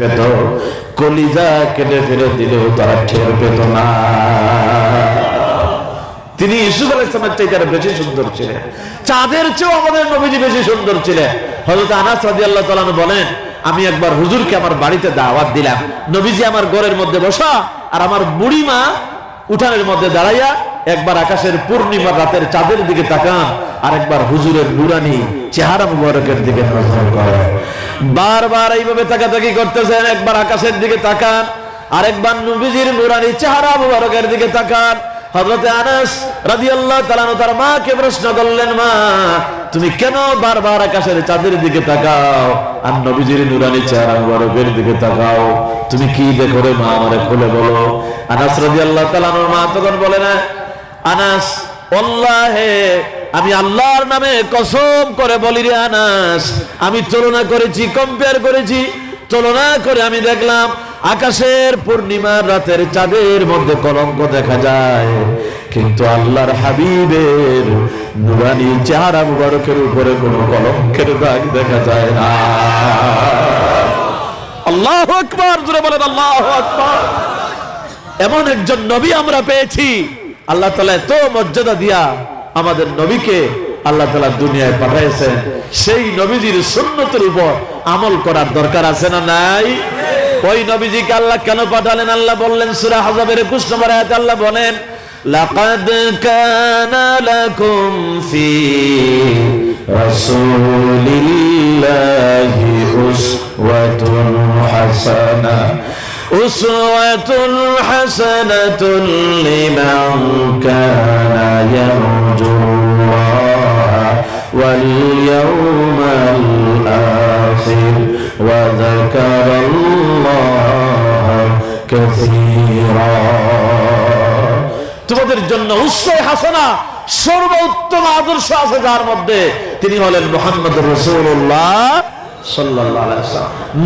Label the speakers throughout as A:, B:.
A: পেত। কলিজা কেটে ফেলে দিলেও তারা টের পেত না তিনি ইসুফ আলাইসলামের চাইতে আরও বেশি সুন্দর ছিলেন। চাঁদের চেয়েও আমাদের নবীজি বেশি সুন্দর ছিলেন। হযরত আনাস রাদিয়াল্লাহু তাআলা বলেন, আমি একবার হুজুরকে আমার বাড়িতে দাওয়াত দিলাম। নবীজি আমার ঘরের মধ্যে বসা আর আমার বুড়ি মা উঠানের মধ্যে দাঁড়াইয়া একবার আকাশের পূর্ণিমা রাতের চাঁদের দিকে তাকান আর একবার হুজুরের নুরানি চেহারা মুবারকের দিকে নজর করেন। বারবার এইভাবে তাকাতাকি করতেছেন, একবার আকাশের দিকে তাকান, আরেকবার নবীজির নুরানি চেহারা মুবারকের দিকে তাকান। হযরতে আনাস রাদিয়াল্লাহু তাআলা তার প্রশ্ন করলেন, মা, তুমি কেন বারবার আকাশের চাঁদের দিকে তাকাও আর নবীজির নুরানি চেহারা মুবারকের দিকে তাকাও? তুমি কি দেখো রে মা, আমারে খুলে বলো। আনাস রাদিয়াল্লাহু তাআলা মা তখন বলে না আনাস, আল্লাহে, আমি আল্লাহর নামে কসম করে বলি রে আনাস, আমি তুলনা করেছি কম্পেয়ার করেছি, তুলনা করে আমি দেখলাম আকাশের পূর্ণিমার রাতের চাঁদের মধ্যে কলঙ্ক দেখা যায়। কিন্তু আল্লাহর হাবিবের নুরানি চেহারা মুবারকের উপরে কোনো কলঙ্কের দাগ দেখা যায় না। আল্লাহ আকবার বলেন, আল্লাহ আকবার। এমন একজন নবী আমরা পেয়েছি। আল্লাহ তালা এত মর্যাদা দিয়া আমাদের নবীকে আল্লাহ তালা দুনিয়ায় পাঠাইছেন সেই নবীজির সুন্নতের উপর আমল করার দরকার আছে না নাই ওই নবীজিকে আল্লাহ কেন পাঠালেন আল্লাহ বললেন সুরা হাজাবের একুশ নম্বর আয়াতে আল্লাহ বলেন لقد كان لكم في رسول الله أسوة حسنة أسوة حسنة لمن كان يرجو الله واليوم الآخر وذكر الله كثيرا তোমাদের জন্য উৎসয় হাসানা সর্বোত্তম আদর্শ আছে যার মধ্যে তিনি হলেন মোহাম্মদ রসুল্লাহ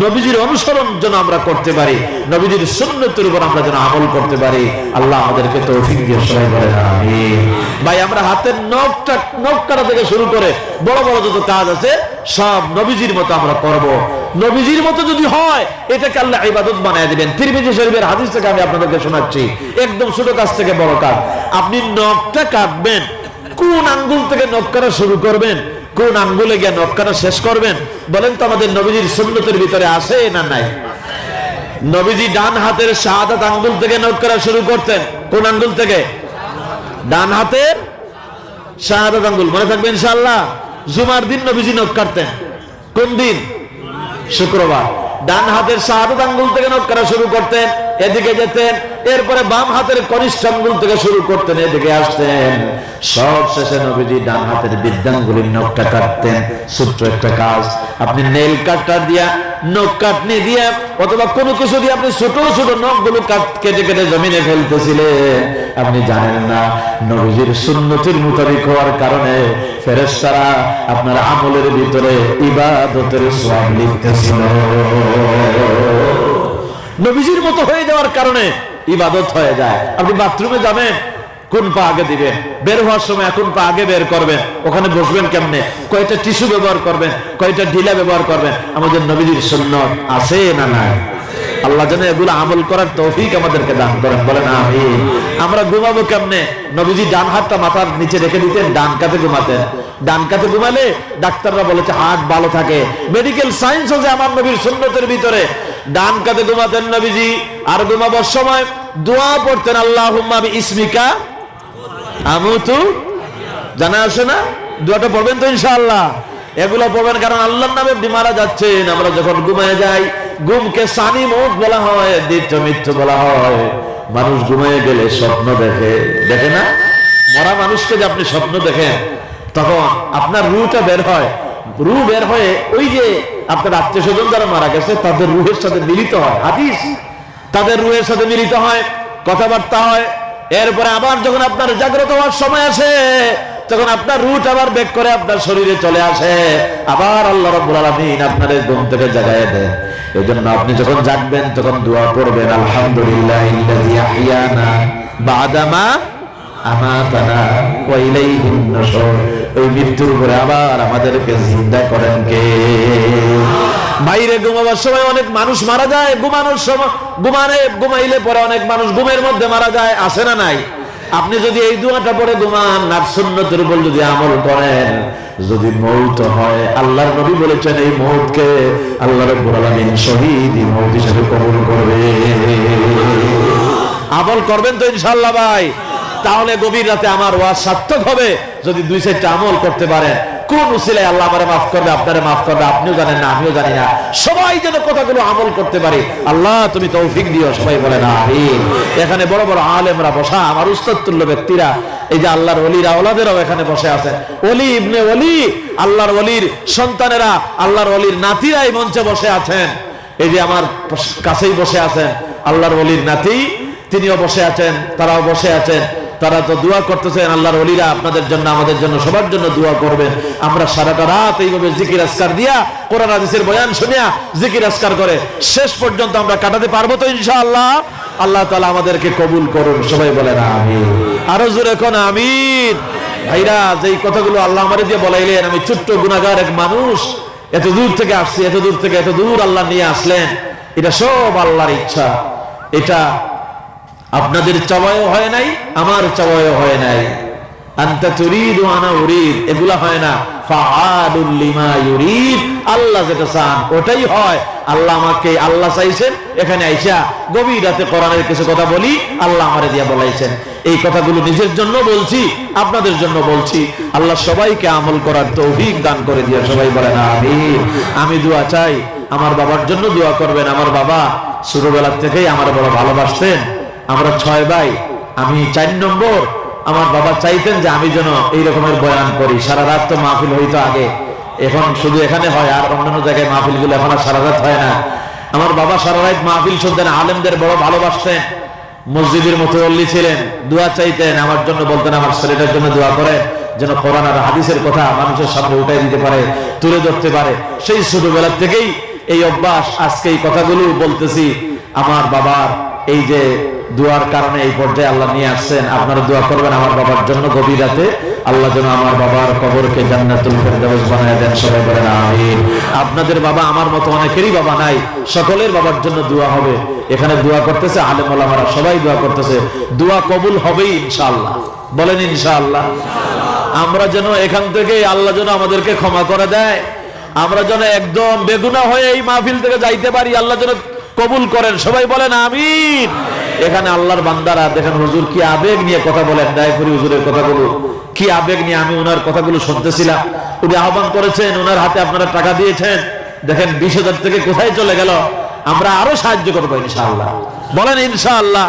A: নবীজির অনুসরণ যেন আমরা করতে পারি, নবীজির উপর আমরা যেন আমল করতে পারি, আল্লাহ আমাদেরকে ভাই, আমরা হাতের নখটা, নখ কাটা থেকে শুরু করে বড় বড় যত কাজ আছে, সব নবীজির মতো আমরা করব। নবীজির মতো যদি হয়, এটাকে আল্লাহ ইবাদত বানায় দিবেন। তিরমিজি শরীফের হাদিস থেকে আমি আপনাদেরকে শোনাচ্ছি, একদম ছোট কাজ থেকে বড় কাজ। আপনি নখটা কাটবেন, কোন আঙ্গুল থেকে নখ কাটা শুরু করবেন কোন আঙ্গুলে গিয়ে নখ কাটা শেষ করবেন? বলেন তো আমাদের নবীজির সুন্নতের ভিতরে আছে না নাই? নবীজি ডান হাতের শাহাদাত আঙ্গুল থেকে নখ করা শুরু করতেন। কোন আঙ্গুল থেকে? ডান হাতের শাহাদাত আঙ্গুল। মনে থাকবে ইনশাআল্লাহ? জুমার দিন নবীজি নখ কাটতেন। কোন দিন? শুক্রবার। ডান হাতের শাহাদাত আঙ্গুল থেকে নখ করা শুরু করতেন। এদিকে যেতেন, এরপরে বাম হাতের কনিষ্ঠ আঙ্গুল থেকে শুরু করতেন, এদিকে আসতেন। সব শেষে নবীজি ডান হাতের বিদ্যাঙ্গুলির নখটা কাটতেন। ছোট্ট একটা কাজ, আপনি নেল কাটটা দিয়া, নখ কাটনি অথবা কোনো কিছু দিয়ে আপনি ছোট ছোট নখগুলো কাট কেটে জমিনে ফেলতেছিলেন। আপনি জানেন না, নবীজির সুন্নতির মোতাবিক হওয়ার কারণে ফেরেশতারা আপনার আমলের ভিতরে ইবাদতের সওয়াব লিখতেছিল। নবীজির মতো হয়ে যাওয়ার কারণে ইবাদত হয়ে যায়। আপনি বাথরুমে যাবেন, কোন পা আগে দিবেন? বের হওয়ার সময় কোন পা আগে বের করবেন। ওখানে বসবেন কেমনে? কয়টা টিস্যু ব্যবহার করবেন? কয়টা ঢিলা ব্যবহার করবেন? আমাদের নবীজির সুন্নত আছে না নাই? আল্লাহ যেন এগুলো আমল করার তৌফিক আমাদেরকে দান করেন। বলেন আমি আমরা ঘুমাবো কেমনে? নবীজি ডান হাতটা মাথার নিচে রেখে দিতেন, ডান কাতে ঘুমাতেন। ডান কাতে ঘুমালে ডাক্তাররা বলেছে হার্ট ভালো থাকে। মেডিকেল সায়েন্স আছে আমার নবীর সুন্নতের ভিতরে। ডান কাতে ঘুমাতেন নবীজি, আর ঘুমাবার সময় দোয়া পড়তেন আল্লাহ ইসমিকা আমুতু। জানা আছে না? দোয়াটা পড়বেন তো ইনশাআল্লাহ। এগুলো পড়বেন কারণ আল্লাহর নামে মারা যাচ্ছেন। আমরা যখন ঘুমায় যাই, ঘুমকে সানি মুখ বলা হয়, দ্বিতীয় মৃত্যু বলা হয়। মানুষ ঘুমিয়ে গেলে স্বপ্ন দেখে। দেখে না? মরা মানুষকে যে আপনি স্বপ্ন দেখেন, তখন আপনার রুটা বের হয়। রু বের হয়ে ওই যে আপনার আত্মীয় স্বজন যারা মারা গেছে, তাদের রুহের সাথে মিলিত হয়। হাদিস? তাদের রুহের সাথে মিলিত হয়, কথাবার্তা হয়। এরপরে আবার যখন আপনার জাগ্রত হওয়ার সময় আসে, তখন আপনার রুট আবার বেক করে আপনার শরীরে চলে আসে। আবার আল্লাহ রাব্বুল আলামিন আপনাদের ঘুম থেকে জাগায় দেন এজন্য আপনি যখন জাগবেন, তখন দোয়া করবেন, আলহামদুলিল্লাহ বাদামা আমাতানা ওয়া ইলাইহিন নুশুর ওই মৃত্যুর পরে আবার আমাদেরকে জিন্দা করেন কে? বাইরে ঘুমাবার সময় অনেক মানুষ মারা যায়, ঘুমানোর সময় ঘুমানে ঘুমাইলে পরে অনেক মানুষ ঘুমের মধ্যে মারা যায় আসে না নাই? আপনি যদি এই দুয়াটা পরে ঘুমান আর সুন্নতের উপর যদি আমল করেন, যদি মৌত হয়, আল্লাহর নবী বলেছেন এই মৌতকে আল্লাহ রাব্বুল আলামিন শহীদ মৌত হিসেবে কবুল করবে। আমল করবেন তো ইনশাআল্লাহ ভাই। তাহলে গভীর রাতে আমার ওয়াজ সার্থক হবে। যদি দুই চারটা আমল করতে পারেন, কোন উসিলায় আল্লাহ আমারে মাফ করবে, আপনারে মাফ করবে, আপনিও জানেন না, আমিও জানি না। সবাই যেন কথাগুলো আমল করতে পারে। আল্লাহ, তুমি তৌফিক দিও, সবাই বলে না এখানে বড় বড় আলেমরা বসা, আমার উস্তাদতুল্য ব্যক্তিরা, এই যে আল্লাহর ওলিরা, ওলাদেরও এখানে বসে আছে। ওলি ইবনে ওলি, আল্লাহর অলির সন্তানেরা, আল্লাহর অলির নাতিরা এই মঞ্চে বসে আছেন। এই যে আমার কাছেই বসে আছেন, আল্লাহর অলির নাতি, তিনিও বসে আছেন, তারাও বসে আছেন। তারা তো দোয়া করতেছেন, আল্লাহর অলিরা আপনাদের জন্য, আমাদের জন্য, সবার জন্য দোয়া করবেন। আমরা সারাটা রাত এইভাবে জিকির আসকার দিয়া কোরআন, হাদিসের বয়ান শুনিয়া জিকির আসকার করে শেষ পর্যন্ত আমরা কাটাতে পারব তো ইনশাআল্লাহ? আল্লাহ তাআলা আমাদেরকে কবুল করুন, সবাই বলেন আমি আরও জোরে এখন আমির ভাইরা, যেই কথাগুলো আল্লাহ আমারে দিয়ে বলাইলেন, আমি ছোট্ট গুনাহগার এক মানুষ, এত দূর থেকে আসছি, এত দূর থেকে এত দূর আল্লাহ নিয়ে আসলেন, এটা সব আল্লাহর ইচ্ছা। এটা আপনাদের চাওয়ায়ও হয় নাই, আমার চাওয়ায়ও হয় নাই। আন্তা আনা উরিদ, এগুলা হয় না। লিমা ইউরিদ, আল্লাহ যেটা চান ওটাই হয়। আল্লাহ আমাকে, আল্লাহ চাইছেন, এখানে গভীর রাতে কোরআনের কিছু কথা বলি, আল্লাহ আমারে দিয়া বলাইছেন। এই কথাগুলো নিজের জন্য বলছি, আপনাদের জন্য বলছি। আল্লাহ সবাইকে আমল করার তৌফিক দান করে দিয়ে সবাই বলেন, আমিন। আমি দোয়া চাই, আমার বাবার জন্য দোয়া করবেন। আমার বাবা ছোটবেলার থেকেই আমার বড় ভালোবাসতেন। আমরা ছয় ভাই, আমি চার নম্বর। আমার বাবা চাইতেন যে আমি যেন এই রকমের বয়ান করি। সারা রাত তো মাহফিল হইতো আগে। এখন শুধু এখানে হয়, আর অন্যান্য জায়গায় মাহফিলগুলো এখন আর সারা রাত হয় না। আমার বাবা সারা রাত মাহফিল শুনতেন, আলেমদের বড় ভালোবাসতেন। মসজিদের মতো অল্লি ছিলেন, দোয়া চাইতেন, আমার জন্য বলতেন, আমার ছেলেটার জন্য দোয়া করেন, যেন কোরআন আর হাদিসের কথা মানুষের সামনে উঠাই দিতে পারে, তুলে ধরতে পারে। সেই ছোটবেলার থেকেই এই অভ্যাস, আজকে এই কথাগুলো বলতেছি। আমার বাবার এই যে দোয়ার কারণে এই পর্যায়ে আল্লাহ নিয়ে আসছেন। আপনারা দোয়া করবেন আমার বাবার জন্য গভীর রাতে। আল্লাহ যেন আমার বাবার কবরকে জান্নাতুল আপনাদের বাবা আমার মতো অনেকেরই বাবা নাই, সকলের বাবার জন্য দোয়া হবে। এখানে দোয়া করতেছে আলেম ওলামারা, সবাই দোয়া করতেছে। দোয়া কবুল হবেই ইনশাআল্লাহ। বলেন ইনশাআল্লাহ। আমরা যেন এখান থেকে আল্লাহ যেন আমাদেরকে ক্ষমা করে দেয়। আমরা যেন একদম বেগুনা হয়ে এই মাহফিল থেকে যাইতে পারি, আল্লাহ যেন কবুল করেন। সবাই বলেন আমিন। এখানে আল্লাহর বান্দারা দেখেন হুজুর কি আবেগ নিয়ে কথা বলেন? দায়পুরি হুজুরের কথাগুলো কি আবেগ নিয়ে আমি ওনার কথাগুলো শুনতেছিলাম? উনি আহ্বান করেছেন ওনার হাতে আপনারা টাকা দিয়েছেন। দেখেন বিশ হাজার থেকে কোথায় চলে গেল? আমরা আরও সাহায্য করব ইনশাআল্লাহ। বলেন ইনশাআল্লাহ।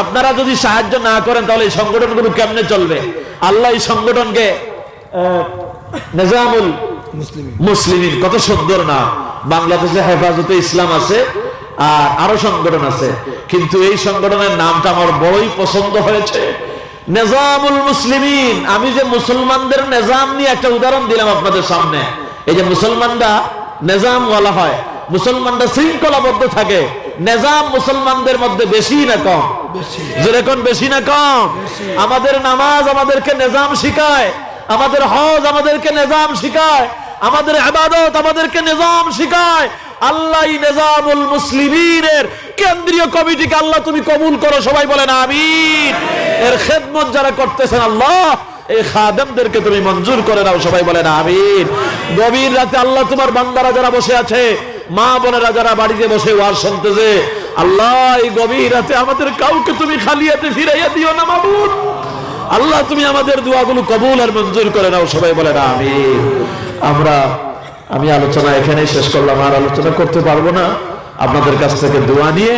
A: আপনারা যদি সাহায্য না করেন তাহলে এই সংগঠনগুলো কেমনে চলবে? আল্লাহ এই সংগঠনকে নিজামুল মুসলিমিন কত সুন্দর না। বাংলাদেশে হেফাজতে ইসলাম আছে আর আরও সংগঠন আছে। কিন্তু এই সংগঠনের নামটা আমার বড়ই পছন্দ হয়েছে। নেজামুল মুসলিমিন। আমি যে মুসলমানদের নেজাম নিয়ে একটা উদাহরণ দিলাম আপনাদের সামনে। এই যে মুসলমানরা নেজাম ওয়ালা হয় মুসলমানরা শৃঙ্খলাবদ্ধ থাকে। নেজাম মুসলমানদের মধ্যে বেশি না কম? যেরকম বেশি না কম? আমাদের নামাজ আমাদেরকে নেজাম শিখায়। আমাদের হজ আমাদেরকে নেজাম শিখায়। আমাদের আবাদত আমাদেরকে নিজাম শিখায়। আল্লাহ নিজামুল মুসলিমিনের কেন্দ্রীয় কমিটিকে আল্লাহ তুমি কবুল করো, সবাই বলেন আমিন। এর খেদমত যারা করতেছেন আল্লাহ, এই খাদেমদেরকে তুমি মঞ্জুর করে নাও, সবাই বলেন আমিন। গভীর রাতে আল্লাহ তোমার বান্দারা যারা বসে আছে, মা বোনেরা যারা বাড়িতে বসে ওয়ার শুনতেছে, আল্লাহ এই গভীর রাতে আমাদের কাউকে তুমি খালিয়াতে ফিরাইয়া দিও না, মাবুদ। আল্লাহ তুমি আমাদের দোয়াগুলো কবুল আর মঞ্জুর করে নাও, সবাই বলে না আমি আমরা আমি আলোচনা এখানেই শেষ করলাম, আর আলোচনা করতে পারব না। আপনাদের কাছ থেকে দোয়া নিয়ে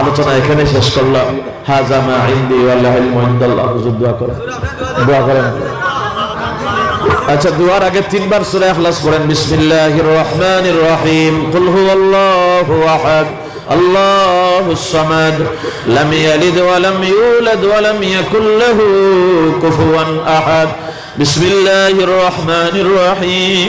A: আলোচনা এখানে শেষ করলাম। হাজা মা ইনদি মুহিন্দাল্লাহ হুজুর দোয়া করেন। আচ্ছা দুয়ার আগে তিনবার সূরা ইখলাস পড়েন। বিসমিল্লাহির রহমানির রহিম। কুল হুয়াল্লাহু আহাদ। আল্লাহুস সামাদ। লাম ইয়ালিদ ওয়া লাম ইউলাদ ওয়া লাম ইয়াকুল লাহু আহাদ। বিসমিল্লাহির রহমানির রহিম।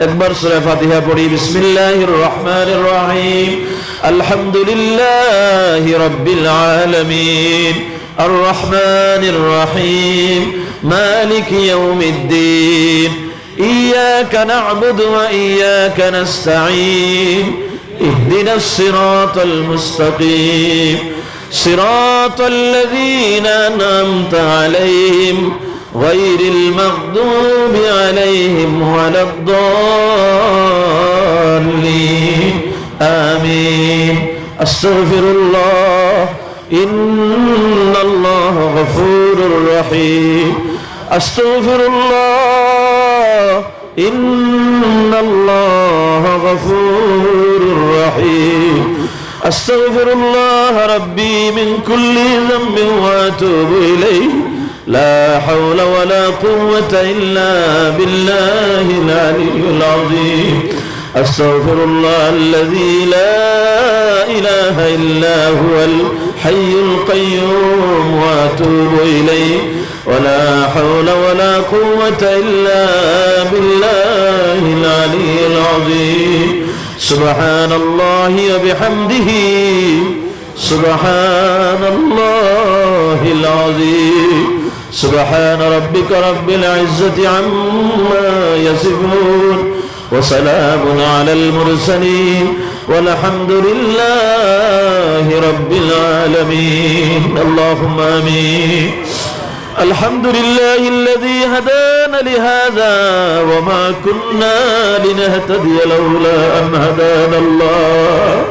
A: একবার সূরা ফাতিহা পড়ি বিসমিল্লাহির রহমানির রহিম আলহামদুলিল্লাহি রাব্বিল আলামিন আর রহমানির রহিম মালিক ইয়াউমিদ্দিন إياك نعبد وإياك نستعين اهدنا الصراط المستقيم صراط الذين أنعمت عليهم غير المغضوب عليهم ولا الضالين. آمين. أستغفر الله. إن الله غفور رحيم. أستغفر الله. إن الله غفور رحيم. أستغفر الله ربي من كل ذنب وأتوب إليه. لا حول ولا قوة إلا بالله العلي العظيم. أستغفر الله الذي لا إله إلا هو الحي القيوم وأتوب إليه. ولا حول ولا قوة إلا بالله العلي العظيم. سبحان الله وبحمده. سبحان الله العظيم. سبحان ربك رب العزة عما يصفون وسلام على المرسلين والحمد لله رب العالمين. اللهم آمين. الحمد لله الذي هدانا لهذا وما كنا لنهتدي لولا أن هدانا الله.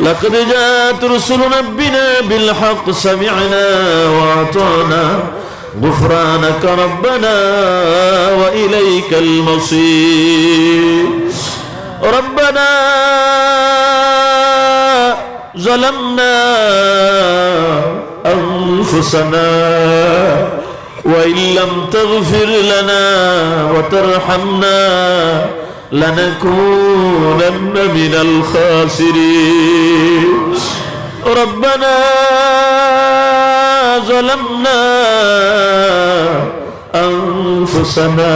A: لقد جاءت رسل ربنا بالحق سمعنا وأعطانا غفرانك ربنا وإليك المصير. ربنا ظلمنا أنفسنا وإن لم تغفر لنا وترحمنا لنكونن من الخاسرين. ربنا ظلمنا أنفسنا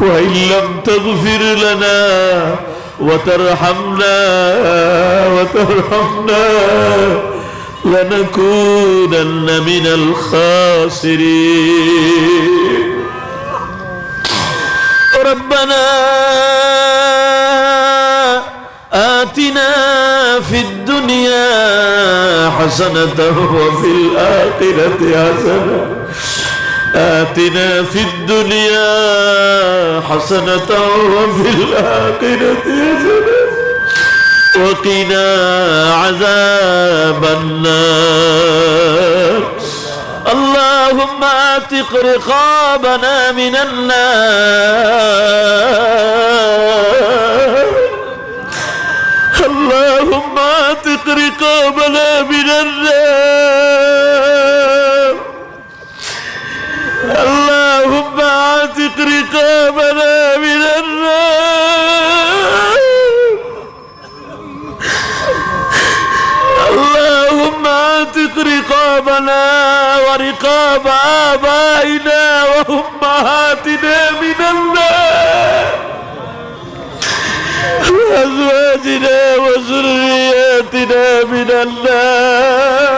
A: وإن لم تغفر لنا وترحمنا وترحمنا لنكونن من الخاسرين. ربنا حسنة وفي الآخرة حسنة. آتنا في الدنيا حسنة وفي الآخرة حسنة. وقنا عذاب النار. اللهم اعتق رقابنا من النار. اللهم اعتق رقابنا من النار اللهم اعتق رقابنا من النار اللهم اعتق رقابنا ورقاب آبائنا وأمهاتنا من النار. وأزواجنا وذرياتنا من النار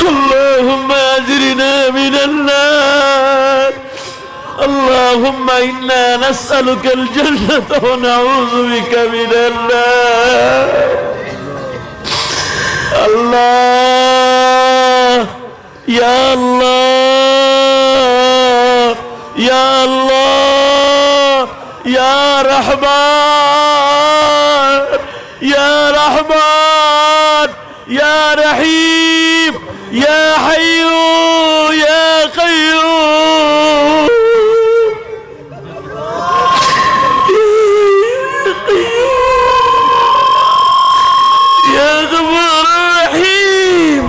A: اللهم أجرنا من النار اللهم إنا نسألك الجنة ونعوذ بك من النار الله يا الله يا الله يا رحمن يا رحمن يا رحيم يا حي يا قيوم. يا غفور رحيم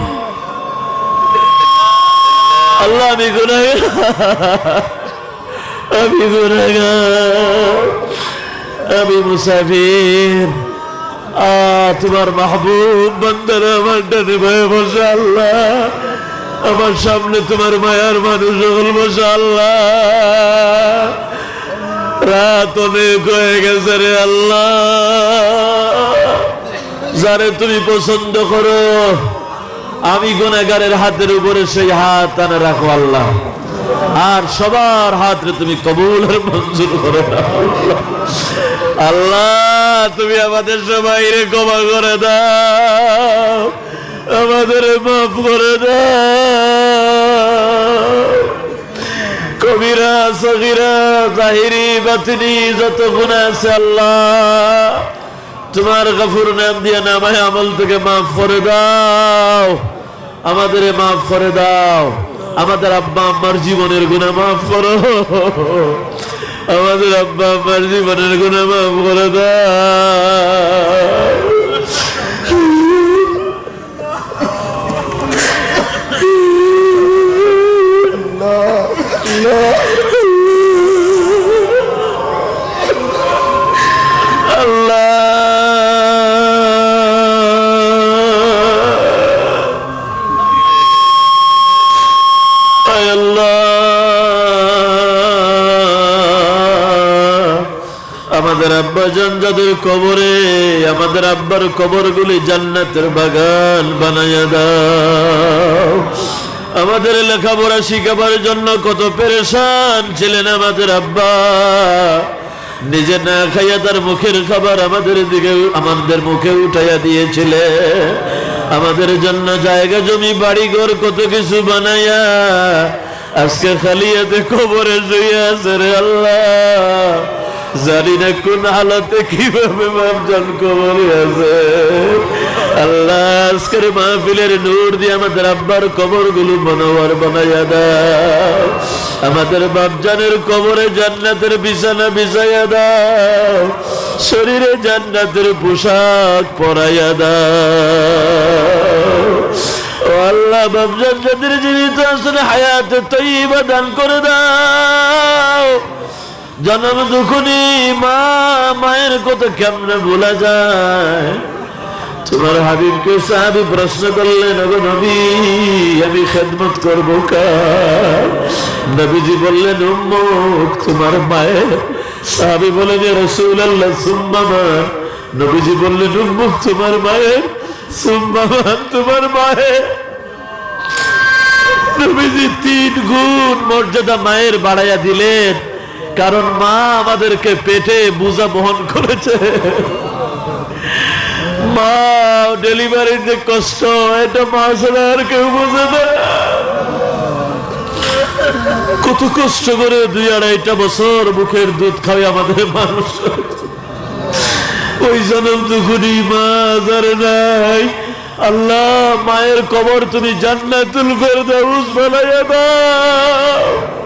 A: الله بيقول আমি আমি মুসাফির তোমার মাহবুব বন্দর আমার ডানে ভয়ে বসে আল্লাহ আমার সামনে তোমার মায়ার মানুষ হল বসে আল্লাহ রাত অনেক হয়ে গেছে রে আল্লাহ যারে তুমি পছন্দ করো আমি গুনাগারের হাতের উপরে সেই হাত আনে রাখো আল্লাহ আর সবার হাত তুমি কবুল মঞ্জুর করে আল্লাহ, তুমি আমাদের সবাই রে ক্ষমা করে দাও। আমাদের মাফ করে দাও। কবিরা, সগিরা, জাহিরি, বাতিনি, যত গুণা আছে আল্লাহ, তোমার গফুর নাম দিয়ে নামায় আমল থেকে মাফ করে দাও। আমাদের মাফ করে দাও। আমাদের আব্বা আম্মার জীবনের গুণা মাফ করো। আমাদের আব্বা আম্মার জীবনের গুণা মাফ করে দাও। কবরে আমাদের আব্বার কবরগুলি জান্নাতের বাগান বানাইয়া দাও। আমাদের লেখাপড়া শিখাবার জন্য কত পেরেশান ছিলেন আমাদের আব্বা। নিজে না খাইয়া তার মুখের খাবার আমাদের দিকে, আমাদের মুখে উঠাইয়া দিয়েছিলে। আমাদের জন্য জায়গা, জমি বাড়ি ঘর কত কিছু বানাইয়া আজকে খালি এতে কবরে শুয়ে আছে রে আল্লাহ। জানি না কোন হালতে কীভাবে বাপজন কবরে আছে আল্লাহ, আজকের মাহফিলের নূর দিয়ে আমাদের আব্বার কবরগুলো মনোয়ার বানাইয়া দাও। আমাদের বাপজানের কবরে জান্নাতের বিছানা বিছাইয়া দাও। শরীরে জান্নাতের পোশাক পরাইয়া দাও। আল্লাহ, বাপজান যাদের জীবিত আছেন, হায়াতে তৈবা দান করে দাও। জন্ম দুখুনি মা, মায়ের কথা কেমনে ভোলা যায়? তোমার হাবিবকে সাহাবি প্রশ্ন করলেন, ওগো নবী, আমি খেদমত করব কার? নবীজি বললেন উম্মুক তোমার মায়ের। সাহাবি বলেন রসুল আল্লাহ সুম্মামান নবীজি বললেন উম্মুক তোমার মায়ের। সুম্মামান তোমার মায়ের। নবীজি তিন গুণ মর্যাদা মায়ের বাড়াইয়া দিলেন। কারণ মা আমাদেরকে পেটে বোঝা বহন করেছে। মা, ডেলিভারির যে কষ্ট, এটা মা ছাড়া আর কেউ বোঝে না। কত কষ্ট করে দুই আড়াইটা বছর মুখের দুধ খাওয়াই আমাদের মানুষ। ওই জনম দুখুনি মা যারে নাই। আল্লাহ, মায়ের কবর তুমি জান্নাতুল ফেরদাউস বানাইয়া দাও।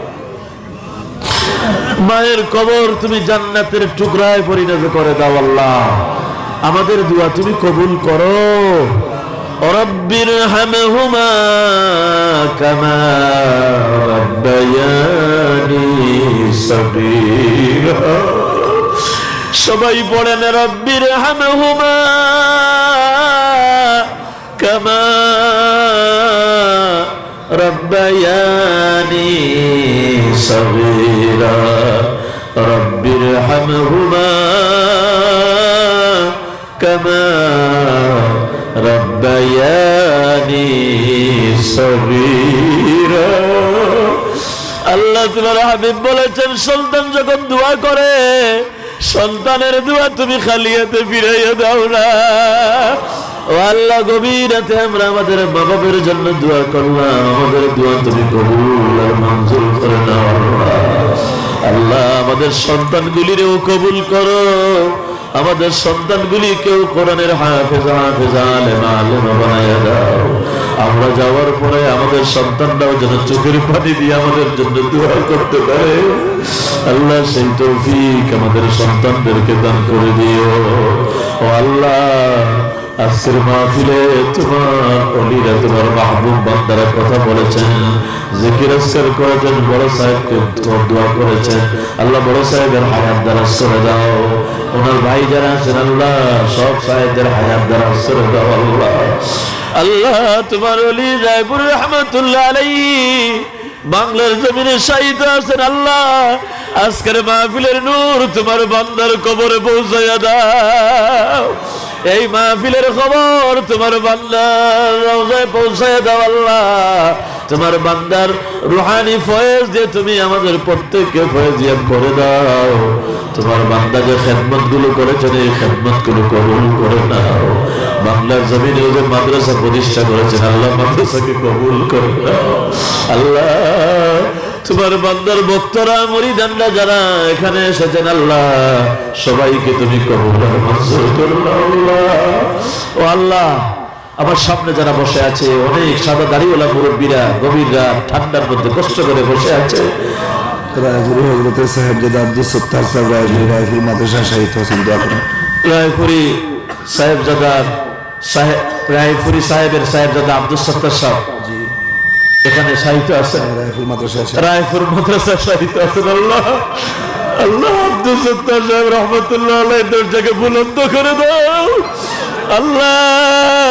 A: মায়ের কবর তুমি জান্নাতের টুকরায় পরিণত করে দাও আল্লাহ। আমাদের দোয়া তুমি কবুল করো। কামা সবাই পড়েন রব্বির হামহুমা কামা রব্বায়ানি সগীরা রব্বির হামহুমা কামা রব্বায়ানি সগীরা। আল্লাহ তোমার হাবিব বলেছেন, সন্তান যখন দোয়া করে, সন্তানের দোয়া তুমি খালি হাতে ফিরাইয়া দাও না। ও আল্লাহ গভীর রাতে আমরা আমাদের মা বাবার জন্য দোয়া করলাম। আমাদের দোয়া তুমি কবুল আর মঞ্জুর করে নাও। আল্লাহ। আমাদের সন্তানগুলিরেও কবুল করো। আমাদের সন্তানগুলি কেউ কোরআনের হাফেজা হাফেজা, আলেমা আলেমা বানাইয়া দাও। আমরা যাওয়ার পরে আমাদের সন্তানরাও যেন চোখের পানি দিয়ে আমাদের জন্য দোয়া করতে পারে। আল্লাহ, সেই তৌফিক আমাদের সন্তানদেরকে দান করে দিও। ও আল্লাহ আজকের মাহফিলে তোমার অলিরা, তোমার মাহবুব বান্দারা কথা বলেছেন। জিকির আজকার করেছেন, বড় সাহেবকে তোমার দোয়া করেছেন। আল্লাহ বড় সাহেবের হায়াত দ্বারা করে দাও। ওনার ভাই যারা আছেন, আল্লাহ সব সাহেবদের হায়াত দ্বারা করে দাও, আল্লাহ। আল্লাহ তোমার অলি রায়পুর রহমতুল্লাহ আলাই বাংলার জমিনে শাহিদ আছেন, আল্লাহ। আজকের মাহফিলের নূর তোমার বান্দার কবরে পৌঁছাইয়া দাও। এই মাহফিলের খবর তোমার বান্দার রওজায় পৌঁছায় দাও আল্লাহ। তোমার বান্দার রুহানি ফয়েজ দিয়ে তুমি আমাদের প্রত্যেককে ফয়েজিয়াত করে দাও। তোমার বান্দা যে খেদমতগুলো করেছেন, এই খেদমতগুলো কবুল করে নাও। বাংলার জমিনে যে মাদ্রাসা প্রতিষ্ঠা করেছেন, আল্লাহ মাদ্রাসাকে কবুল করে দাও আল্লাহ তোমার বান্দার বক্তরা মরিদানরা যারা এখানে এসেছেন আল্লাহ সবাইকে তুমি ও আল্লাহ আমার সামনে যারা বসে আছে অনেক সাদা দাড়িওয়ালা মুরব্বীরা গভীর রাত ঠান্ডার মধ্যে কষ্ট করে বসে আছে।
B: রায়পুরি সাহেবজাদা আব্দুল সত্তার সাহেব রায়পুরি রায়পুর মাদ্রাসা শাহিদ হোসেন দোয়া করেন।
A: রায়পুরি সাহেবজাদার সাহেব রায়পুরি সাহেবের সাহেবজাদা আব্দুল সত্তার সাহেব।
B: জি।
A: এখানে সাহিত্য আছে।
B: রায়পুর মাদ্রাসা
A: রায়পুর মাদ্রাসা সাহিত্য আছেন আল্লাহ! আল্লাহ আব্দুল সত্তার সাহেব রহমতুল্লাহ দরজাকে বুলন্দ করে দাও। আল্লাহ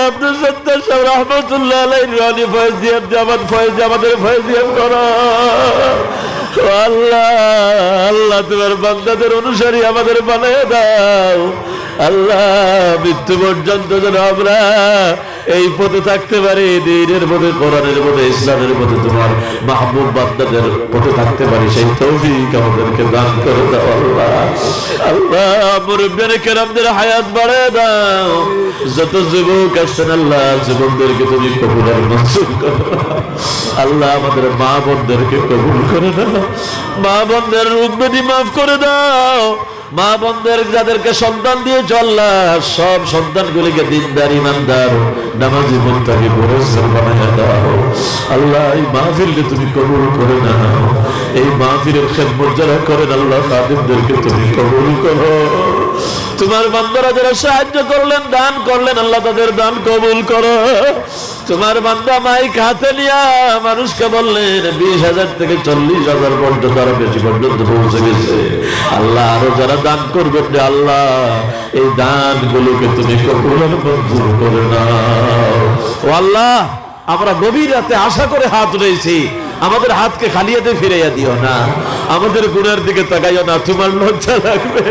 A: আব্দুল সত্তার সাহেব রহমতুল্লাহ আলাই রানি ফয়েজ দিয়ে জামাত ফয়েজ আমাদের ফয়েজ দিয়ে করো। আল্লাহ আল্লাহ তোমার বান্দাদের অনুসারী আমাদের বানিয়ে দাও। আল্লাহ মৃত্যু পর্যন্ত যেন আমরা এই পথে থাকতে পারে, দিনের পথে, কোরআনের পথে, ইসলামের পথে তোমার মাহবুব বান্দাদের পথে থাকতে পারে। সেই তৌফিক আমাদেরকে দান করে দাও আল্লাহ। আল্লাহ মুরব্বিয়ান কেরামদের হায়াত বাড়ায় দাও। যত যুবক আসছেন আল্লাহ, যুবকদেরকে তুমি কবুল আর করো। আল্লাহ আমাদের মা বোনদেরকে কবুল করে দাও। মা বোনদের উন্নতি মাফ করে দাও। মা বোনদের যাদেরকে সন্তান দিয়ে চল্লা সব সন্তানগুলিকে দিনদার, ইমানদার, নামাজি মুত্তাকি পরিশ্রম বানাইয়া দাও। আল্লাহ, এই মাহফিলকে তুমি কবুল করে নাও। এই মাহফিলের খেদমত যারা করেন, আল্লাহ খাদিমদেরকে তুমি কবুল করো। তোমার বান্দারা যারা সাহায্য করলেন, দান করলেন, আল্লাহ তাদের দান কবুল করো। তোমার বান্দা মাইক হাতে নিয়া মানুষকে বললেন, বিশ হাজার থেকে চল্লিশ হাজার পর্যন্ত আরও বেশি পর্যন্ত পৌঁছে গেছে। আল্লাহ আরও যারা দান করবেন আল্লাহ, এই দান গুলোকে তুমি করে নাও। ও আল্লাহ, আমরা গভীর রাতে আশা করে হাত রয়েছি আমাদের হাতকে খালি হাতে ফিরাইয়া দিও না। আমাদের গুণের দিকে তাকাইও না, তোমার লজ্জা লাগবে।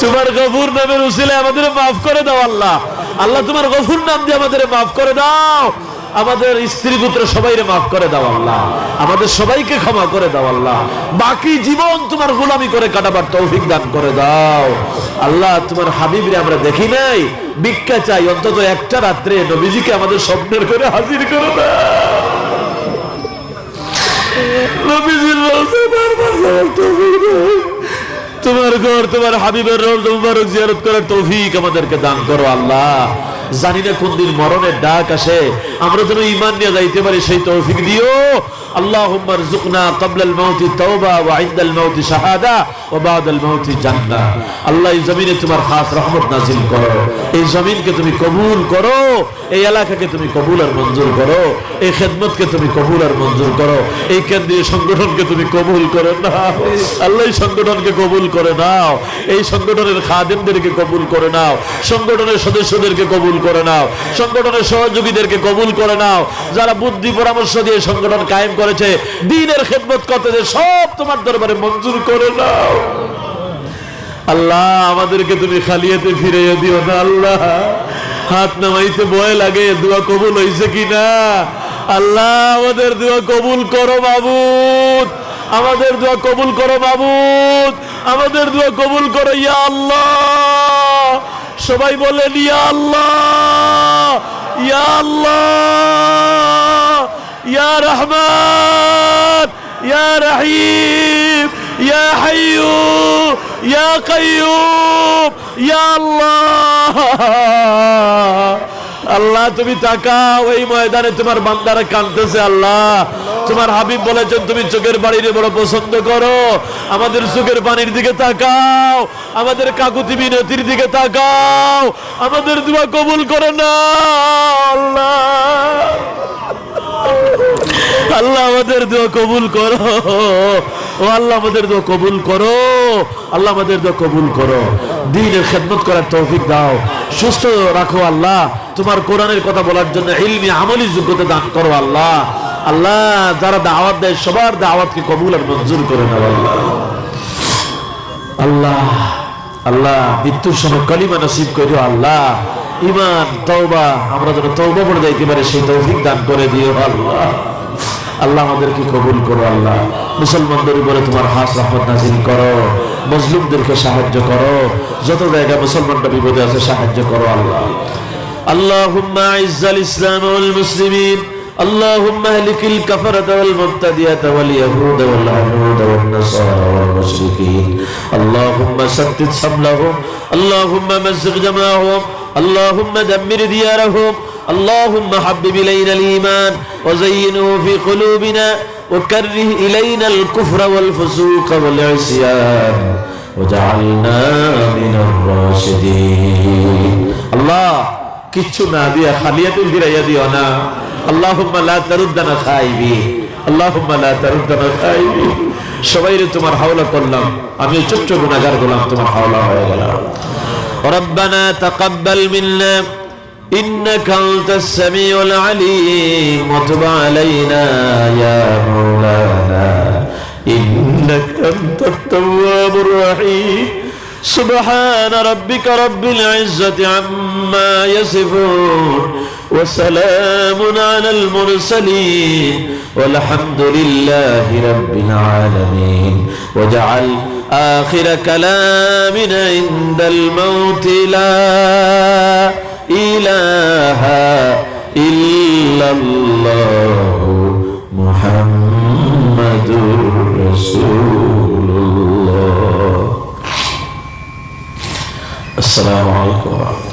A: তোমার গফুর নামের উসিলে আমাদের মাফ করে দাও আল্লাহ। আল্লাহ তোমার গফুর নাম দিয়ে আমাদের মাফ করে দাও। আমাদের স্ত্রী পুত্র সবাইরে মাফ করে দাও আল্লাহ। আমাদের সবাইকে ক্ষমা করে দাও আল্লাহ। বাকি জীবন তোমার গোলামি করে কাটাবার তৌফিক দান করে দাও। আল্লাহ, তোমার হাবিবরে আমরা দেখি নাই। ভিক্ষা চাই, অন্তত একটা রাত্রে নবীজিকে আমাদের স্বপ্নের করে হাজির করে দাও। নবীজির তৌফিক দাও। তোমার ঘর, তোমার হাবিবের রোজ মুবারক জিয়ারত করার তৌফিক আমাদেরকে দান করো আল্লাহ। জানি না কোন দিন মরণের ডাক আসে আমরা যেন ইমান নিয়ে যাইতে পারি, সেই তৌফিক দিও। আল্লাহ মাউতি ওয়া মাউতি শাহাদা ওয়া বাদাল মাউতি জান্নাহ। আল্লাহ এই জমিনে তোমার খাস রহমত করো। এই জমিনকে তুমি কবুল করো, এই এলাকাকে তুমি কবুল আর মঞ্জুর করো, এই খেদমতকে তুমি কবুল আর মঞ্জুর করো, এই কেন্দ্রীয় সংগঠনকে তুমি কবুল করো না। আল্লাহ সংগঠনকে কবুল করে নাও, এই সংগঠনের খাদেমদেরকে কবুল করে নাও, সংগঠনের সদস্যদেরকে কবুল করে নাও, সংগঠনের সহযোগীদেরকে কবুল করে নাও। যারা বুদ্ধি, পরামর্শ দিয়ে সংগঠন কায়েম করেছে, দিনের খেদমত করতেছে সব তোমার দরবারে মঞ্জুর করে নাও। আল্লাহ, আমাদেরকে তুমি খালিয়াতে ফিরাইয়া দিও না আল্লাহ। হাত নামাইতে ভয় লাগে, দোয়া কবুল হয়েছে কিনা? আল্লাহ, আমাদের দোয়া কবুল করো বাবুত আমাদের দোয়া কবুল করো বাবুত আমাদের দোয়া কবুল করো ইয়া আল্লাহ। সবাই বলেন, ইয়া আল্লাহ। ইয়া আল্লাহ, ইয়া রহমান, ইয়া রহিম, ইয়া হাইয়ু, ইয়া কাইয়ুম, ইয়া আল্লাহ। আল্লাহ, তুমি তাকাও, এই ময়দানে তোমার বান্দারা কাঁদতেছে, আল্লাহ। তোমার হাবিব বলেছেন, তুমি চোখের বাড়ির বড় পছন্দ করো। আমাদের চোখের পানির দিকে তাকাও। আমাদের কাকুতি মিনতির দিকে তাকাও। আমাদের দোয়া কবুল করো না আল্লাহ। আল্লাহ আমাদের দোয়া কবুল করো। ও আল্লাহ আমাদের দোয়া কবুল করো। আল্লাহ আমাদের দোয়া কবুল করো। দিনের খেদমত করার তৌফিক দাও। সুস্থ রাখো আল্লাহ। তোমার কোরআনের কথা বলার জন্য ইলমি আমলি যোগ্যতা দান করো আল্লাহ। আল্লাহ যারা দাওয়াত দেয় সবার দাওয়াতকে কবুল আর মঞ্জুর করে নাও আল্লাহ আল্লাহ আল্লাহ মৃত্যুর সময় কলিমা নসিব করিও আল্লাহ ইমান তওবা আমরা যেন তওবা করে যাইতে পারে সেই তৌফিক দান করে দিও আল্লাহ আল্লাহ আমাদেরকে কবুল করো আল্লাহ মুসলমানদের উপরে তোমার হাস রহমত নাজিল করো মজলুমদেরকে সাহায্য করো যত জায়গায় মুসলমানরা বিপদে আছে সাহায্য করো আল্লাহ اللهم اعز الاسلام والمسلمين اللهم اهلك الكفرة والمبتدئة واليهود والعنود والنصارى والمشركين اللهم سدد شملهم اللهم مزق جمعهم اللهم دمر ديارهم اللهم حبب الينا الايمان وزينه في قلوبنا وكره الينا الكفر والفسوق والعصيان وجعلنا من الراشدين الله কিচ্ছু না দিয়া খালিয়াতে ফিরাইয়া দিও না আল্লাহুম্মা লা তারুদ্দানা খাইবি আল্লাহুম্মা লা তারুদ্দানা খাইবি সবাই তোমার হাওলা করলাম আমি ছোট্ট গুনাহগার গোলাম তোমার হাওলা হয়ে গেলাম ربنا تقبل منا إنك أنت السميع العليم وتب علينا يا مولانا إنك أنت التواب الرحيم سبحان ربك رب العزة عما يصفون وسلام على المرسلين والحمد لله رب العالمين. وجعل آخر كلامنا عند الموت لا إله إلا الله محمد رسول الله. السلام عليكم ورحمة الله.